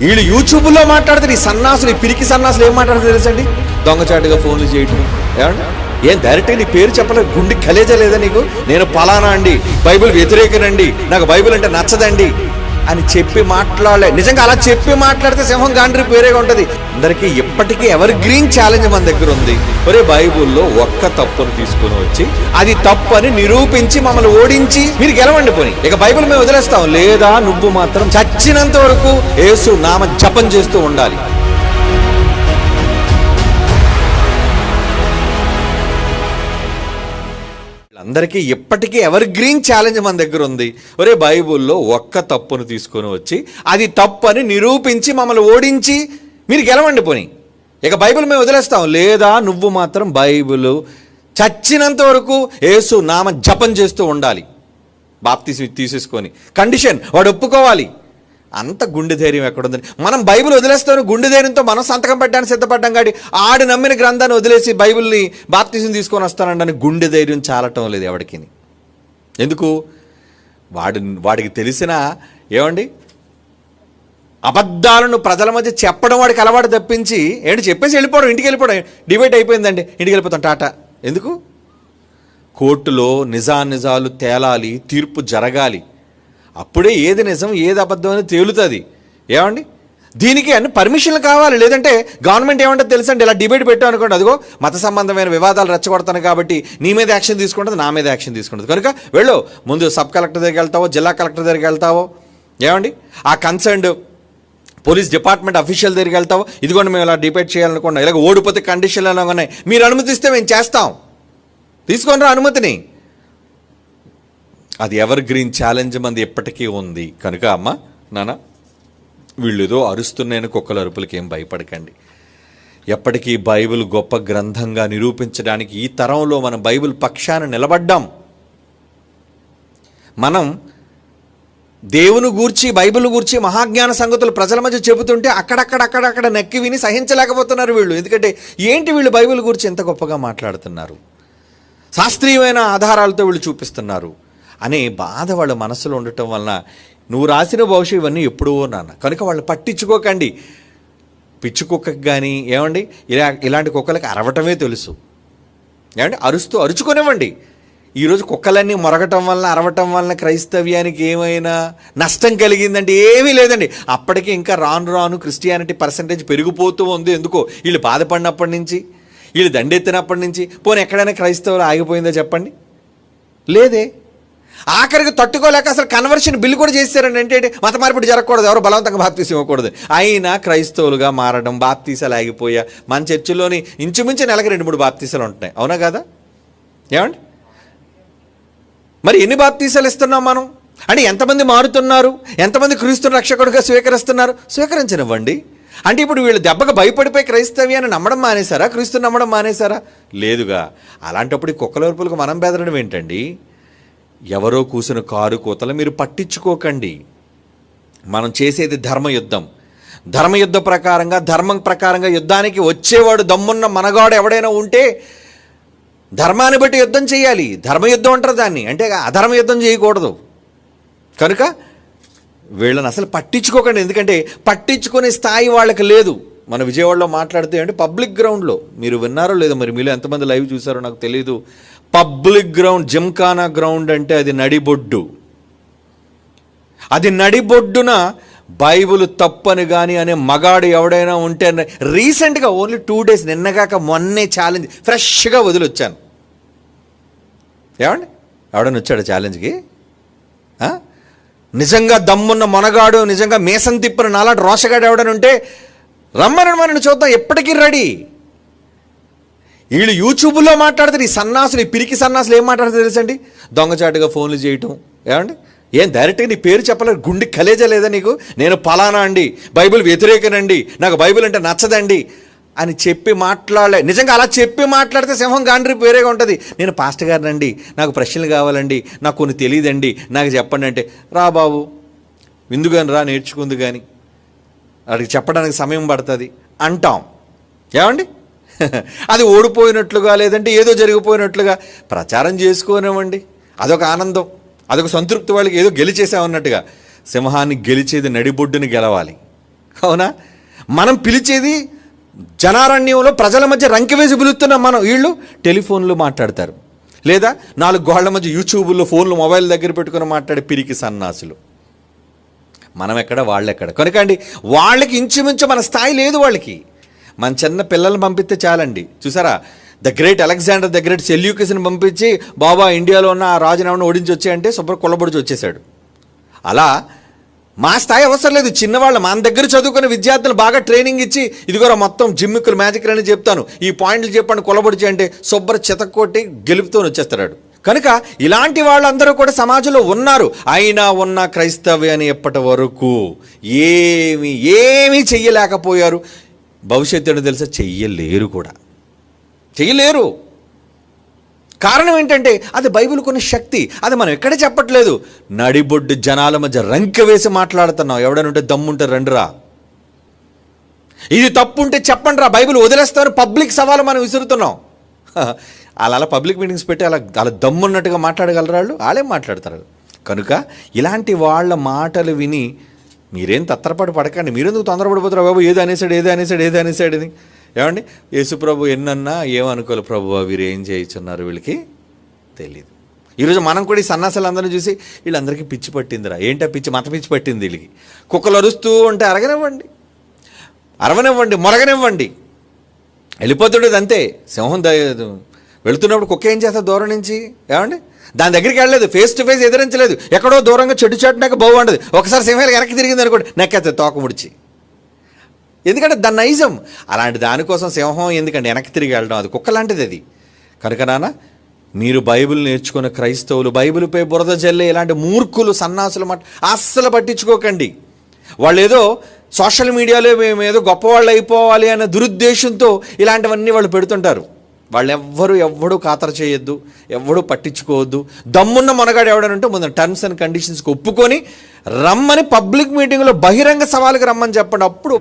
వీళ్ళు యూట్యూబ్లో మాట్లాడితే ఈ సన్నాసులు ఈ పిరికి సన్నాసులు ఏం మాట్లాడితే తెలుసండి? దొంగచాటుగా ఫోన్లు చేయటం. ఏమండి? ఏం డైరెక్ట్గా నీ పేరు చెప్పలేదు గుండె కలేజా లేదా నీకు? నేను పలానా అండి బైబిల్ వ్యతిరేకనండి నాకు బైబిల్ అంటే నచ్చదండి. అని చెప్పి మాట్లాడలే. నిజంగా అలా చెప్పి మాట్లాడితే సింహం గాండ్రి పేరేగా ఉంటుంది. అందరికీ ఇప్పటికీ ఎవర్ గ్రీన్ ఛాలెంజ్ మన దగ్గర ఉంది. ఒరే బైబిల్లో ఒక్క తప్పును తీసుకుని వచ్చి అది తప్పు అని నిరూపించి మమ్మల్ని ఓడించి మీరు గెలవండి పోని. ఇక బైబిల్ మేము వదిలేస్తాం. లేదా నువ్వు మాత్రం చచ్చినంత వరకు యేసు నామ జపం చేస్తూ ఉండాలి. అందరికీ ఇప్పటికీ ఎవర్ గ్రీన్ ఛాలెంజ్ మన దగ్గర ఉంది. ఒరే బైబిల్లో ఒక్క తప్పును తీసుకొని వచ్చి అది తప్పు అని నిరూపించి మమ్మల్ని ఓడించి మీరు గెలవండి పోని. ఇక బైబిల్ మేము వదిలేస్తాం. లేదా నువ్వు మాత్రం బైబిల్ చచ్చినంత వరకు యేసు నామ జపం చేస్తూ ఉండాలి. బాప్తీసి తీసేసుకొని. కండిషన్ వాడు ఒప్పుకోవాలి. అంత గుండె ధైర్యం ఎక్కడుందని. మనం బైబిల్ వదిలేస్తాను గుండె ధైర్యంతో మనం సంతకం పెట్టడానికి సిద్ధపడ్డాం కాడి ఆడు నమ్మిన గ్రంథాన్ని వదిలేసి బైబిల్ని బాప్తిజం తీసుకొని వస్తానండి గుండె ధైర్యం చాలటం లేదు ఎవడికి. ఎందుకు? వాడి వాడికి తెలిసిన ఏమండి? అబద్ధాలను ప్రజల మధ్య చెప్పడం వాడికి అలవాటు తప్పించి ఏంటి చెప్పేసి వెళ్ళిపోవడం ఇంటికి వెళ్ళిపోవడం డిబేట్ అయిపోయిందండి. ఇంటికి వెళ్ళిపోతాం టాటా. ఎందుకు? కోర్టులో నిజానిజాలు తేలాలి తీర్పు జరగాలి. అప్పుడే ఏది నిజం ఏది అబద్ధం అని తేలుతుంది. ఏమండి? దీనికి అన్ని పర్మిషన్లు కావాలి. లేదంటే గవర్నమెంట్ ఏమంటే తెలుసండి? ఇలా డిబేట్ పెట్టాం అనుకోండి అదిగో మత సంబంధమైన వివాదాలు రెచ్చగొడతాను కాబట్టి నీ మీద యాక్షన్ తీసుకుంటుంది నా మీద యాక్షన్ తీసుకుంటుంది. కనుక వెళ్ళు ముందు సబ్ కలెక్టర్ దగ్గరికి వెళ్తావో జిల్లా కలెక్టర్ దగ్గరికి వెళ్తావో ఏమండి? ఆ కన్సర్న్డ్ పోలీస్ డిపార్ట్మెంట్ అఫీషియల్ దగ్గరికి వెళ్తావో ఇదిగోండి మేము ఇలా డిబేట్ చేయాలనుకున్నాం. ఇలాగ ఓడిపోతే కండిషన్లు ఉన్నాయి. మీరు అనుమతిస్తే మేము చేస్తాం. తీసుకొని రా అనుమతిని. అది ఎవర్ గ్రీన్ ఛాలెంజ్ మంది ఎప్పటికీ ఉంది. కనుక అమ్మ నాన్న వీళ్ళు ఏదో అరుస్తున్నాయని కుక్కల అరుపులకి ఏం భయపడకండి. ఎప్పటికీ బైబిల్ గొప్ప గ్రంథంగా నిరూపించడానికి ఈ తరంలో మనం బైబిల్ పక్షాన నిలబడ్డాం. మనం దేవుని గూర్చి బైబిల్ గూర్చి మహాజ్ఞాన సంగతులు ప్రజల మధ్య చెబుతుంటే అక్కడక్కడ అక్కడక్కడ నక్కి విని సహించలేకపోతున్నారు వీళ్ళు. ఎందుకంటే ఏంటి వీళ్ళు బైబిల్ గురించి ఎంత గొప్పగా మాట్లాడుతున్నారు? శాస్త్రీయమైన ఆధారాలతో వీళ్ళు చూపిస్తున్నారు. అనే బాధ వాళ్ళ మనసులో ఉండటం వలన నువ్వు రాసిన భవిష్యత్ ఇవన్నీ ఎప్పుడూ నాన్న. కనుక వాళ్ళు పట్టించుకోకండి. పిచ్చి కుక్కకి కానీ ఏమండి? ఇలా ఇలాంటి కుక్కలకి అరవటమే తెలుసు. ఏమండి? అరుస్తూ అరుచుకునివ్వండి. ఈరోజు కుక్కలన్నీ మొరగటం వలన అరవటం వలన క్రైస్తవ్యానికి ఏమైనా నష్టం కలిగిందంటే ఏమీ లేదండి. అప్పటికి ఇంకా రాను రాను క్రిస్టియానిటీ పర్సంటేజ్ పెరిగిపోతూ ఉంది. ఎందుకో? వీళ్ళు బాధపడినప్పటి నుంచి వీళ్ళు దండెత్తినప్పటి నుంచి. పోనీ ఎక్కడైనా క్రైస్తవులు ఆగిపోయిందో చెప్పండి? లేదే. ఆఖరికి తట్టుకోలేక అసలు కన్వర్షన్ బిల్ కూడా చేశారండి అంటే మత మార్పిడి జరగకూడదు. ఎవరు బలవంతంగా బాప్తీసం ఇవ్వకూడదు. అయినా క్రైస్తవులుగా మారడం బాప్తీసాలు ఆగిపోయా. మన చర్చిలోని ఇంచుమించు నెలకి రెండు మూడు బాప్తీసాలు ఉంటున్నాయి. అవునా కదా? ఏమండి? మరి ఎన్ని బాప్తీసాలు ఇస్తున్నాం మనం? అంటే ఎంతమంది మారుతున్నారు? ఎంతమంది క్రీస్తు రక్షకుడిగా స్వీకరిస్తున్నారు? స్వీకరించనివ్వండి. అంటే ఇప్పుడు వీళ్ళు దెబ్బకు భయపడిపోయి క్రైస్తవ్యాన్ని నమ్మడం మానేశారా? క్రీస్తు నమ్మడం మానేశారా? లేదుగా. అలాంటప్పుడు ఈ కుక్కల మనం బెదరడం ఏంటండి? ఎవరో కూసిన కారు కూతలు మీరు పట్టించుకోకండి. మనం చేసేది ధర్మయుద్ధం. ధర్మయుద్ధ ప్రకారంగా ధర్మం ప్రకారంగా యుద్ధానికి వచ్చేవాడు దమ్మున్న మనగాడు ఎవడైనా ఉంటే ధర్మాన్ని బట్టి యుద్ధం చేయాలి. ధర్మయుద్ధం అంటారు దాన్ని. అంటే అధర్మ యుద్ధం చేయకూడదు. కనుక వీళ్ళని అసలు పట్టించుకోకండి. ఎందుకంటే పట్టించుకునే స్థాయి వాళ్ళకి లేదు. మన విజయవాడలో మాట్లాడితే అంటే పబ్లిక్ గ్రౌండ్లో. మీరు విన్నారో లేదో మరి మీలో ఎంతమంది లైవ్ చూసారో నాకు తెలియదు పబ్లిక్ గ్రౌండ్ జిమ్ఖానా గ్రౌండ్ అంటే అది నడిబొడ్డు. అది నడిబొడ్డున బైబుల్ తప్పని కానీ అనే మగాడు ఎవడైనా ఉంటే రీసెంట్గా ఓన్లీ టూ డేస్ నిన్నగాక మొన్నే ఛాలెంజ్ ఫ్రెష్గా వదిలొచ్చాను. ఏమండి? ఎవడని వచ్చాడు ఛాలెంజ్కి? నిజంగా దమ్మున్న మొనగాడు నిజంగా మేసం తిప్పిన నాలాంటి రోషగాడు ఎవడని ఉంటే రమ్మని మనని చూద్దాం ఎప్పటికీ రెడీ. వీళ్ళు యూట్యూబ్లో మాట్లాడితే ఈ సన్నాసులు ఈ పిరికి సన్నాసులు ఏం మాట్లాడతారు తెలుసండి? దొంగచాటుగా ఫోన్లు చేయటం. ఏమండి? ఏం డైరెక్ట్గా నీ పేరు చెప్పలేదు గుండె కలేజా లేదా నీకు? నేను పలానా అండి బైబిల్ వ్యతిరేకనండి నాకు బైబిల్ అంటే నచ్చదండి అని చెప్పి మాట్లాడలే. నిజంగా అలా చెప్పి మాట్లాడితే సింహం గాండ్రి వేరేగా ఉంటుంది. నేను పాస్ట్ గారినండి నాకు ప్రశ్నలు కావాలండి నాకు కొన్ని తెలియదండి నాకు చెప్పండి అంటే రా బాబు విందుగాని రా నేర్చుకుంది కానీ వాడికి చెప్పడానికి సమయం పడుతుంది అంటాం. ఏమండి? అది ఓడిపోయినట్లుగా లేదంటే ఏదో జరిగిపోయినట్లుగా ప్రచారం చేసుకోనివ్వండి. అదొక ఆనందం. అదొక సంతృప్తి వాళ్ళకి ఏదో గెలిచేసామన్నట్టుగా. సింహాన్ని గెలిచేది నడిబొడ్డుని గెలవాలి. అవునా? మనం పిలిచేది జనారణ్యంలో ప్రజల మధ్య రంకి వేసి పిలుస్తున్నాం మనం వీళ్ళు టెలిఫోన్లు మాట్లాడతారు. లేదా నాలుగు గోళ్ళ మధ్య యూట్యూబ్లో ఫోన్లు మొబైల్ దగ్గర పెట్టుకుని మాట్లాడే పిరికి సన్నాసులు. మనం ఎక్కడ వాళ్ళెక్కడ? కనుక అండి వాళ్ళకి ఇంచుమించు మన స్థాయి లేదు వాళ్ళకి. మన చిన్న పిల్లల్ని పంపిస్తే చాలండి. చూసారా? The great Alexander the great సెల్యూకస్ని పంపించి బాబా ఇండియాలో ఉన్న ఆ రాజునవని ఓడించి వచ్చాయంటే శుభ్ర కొల్లబొడిచి వచ్చేసాడు అలా మా స్థాయి అవసరం లేదు. చిన్నవాళ్ళు మన దగ్గర చదువుకునే విద్యార్థులు బాగా ట్రైనింగ్ ఇచ్చి ఇదిగోరా మొత్తం జిమ్మిక్కులు మ్యాజిక్ అని చెప్తాను. ఈ పాయింట్లు చెప్పండి కొలబొడిచి అంటే శుభ్ర చితక్కొట్టి గెలుపుతో వచ్చేస్తాడు. కనుక ఇలాంటి వాళ్ళందరూ కూడా సమాజంలో ఉన్నారు. అయినా ఉన్న క్రైస్తవ్యాన్ని ఎప్పటి వరకు ఏమి ఏమీ చెయ్యలేకపోయారు. భవిష్యత్తు ఏంటో తెలుసా? చెయ్యలేరు కూడా. చెయ్యలేరు. కారణం ఏంటంటే అది బైబిల్ కొన్ని శక్తి. అది మనం ఎక్కడ చెప్పట్లేదు. నడిబొడ్డు జనాల మధ్య రంక వేసి మాట్లాడుతున్నాం ఎవడైనా ఉంటే దమ్ముంటే రండిరా. ఇది తప్పు ఉంటే చెప్పండి రా బైబిల్ వదిలేస్తామని పబ్లిక్ సవాలు మనం విసురుతున్నాం. అలా అలా పబ్లిక్ మీటింగ్స్ పెట్టి అలా అలా దమ్మున్నట్టుగా మాట్లాడగలరా వాళ్ళు? వాళ్ళేం మాట్లాడతారు? కనుక ఇలాంటి వాళ్ళ మాటలు విని మీరేం తత్తరపాటు పడకండి. మీరెందుకు తొందరపడిపోతారు బాబు? ఏది అనేసాడు ఏది అనేసాడు ఏది అనేసాడు అని. ఏమండి? యేసుప్రభు ఎన్నన్నా ఏమనుకోలే ప్రభు వీరు ఏం చేయించున్నారు వీళ్ళకి తెలియదు ఈరోజు మనం కూడా ఈ సన్నాసాలందరినీ చూసి వీళ్ళందరికీ పిచ్చి పట్టిందిరా. ఏంటా పిచ్చి? మత పిచ్చి పట్టింది వీళ్ళకి. కుక్కలు అరుస్తూ ఉంటే అరగనివ్వండి. అరవనివ్వండి మొరగనివ్వండి. వెళ్ళిపోతుండేది అంతే. సింహం ద- వెళుతున్నప్పుడు కుక్క ఏం చేస్తా? దూరం నుంచి. ఏమండి? దాని దగ్గరికి వెళ్ళలేదు ఫేస్ టు ఫేస్ ఎదిరించలేదు. ఎక్కడో దూరంగా చెట్టు చాటునాక బాగుండదు ఒకసారి సింహాలు వెనక్కి తిరిగింది అనుకోండి నెక్కెత్త తోక ముడిచి. ఎందుకంటే దాని నైజం అలాంటి దానికోసం సింహం ఎందుకంటే వెనక్కి తిరిగి వెళ్ళడం? అది కుక్క లాంటిది అది. కనుక నాన్న మీరు బైబిల్ నేర్చుకున్న క్రైస్తవులు బైబిల్పై బురద జల్లే ఇలాంటి మూర్ఖులు సన్నాసులు మాట అస్సలు పట్టించుకోకండి. వాళ్ళు ఏదో సోషల్ మీడియాలో మేము ఏదో గొప్పవాళ్ళు అయిపోవాలి అనే దురుద్దేశంతో ఇలాంటివన్నీ వాళ్ళు పెడుతుంటారు. వాళ్ళెవ్వరూ ఎవ్వడూ ఖాతరు చేయొద్దు ఎవ్వడూ పట్టించుకోవద్దు. దమ్మున్న మనగాడు ఎవడనంటే ముందు టర్మ్స్ అండ్ కండిషన్స్కి ఒప్పుకొని రమ్మని పబ్లిక్ మీటింగ్లో బహిరంగ సవాలుకి రమ్మని చెప్పండి. అప్పుడు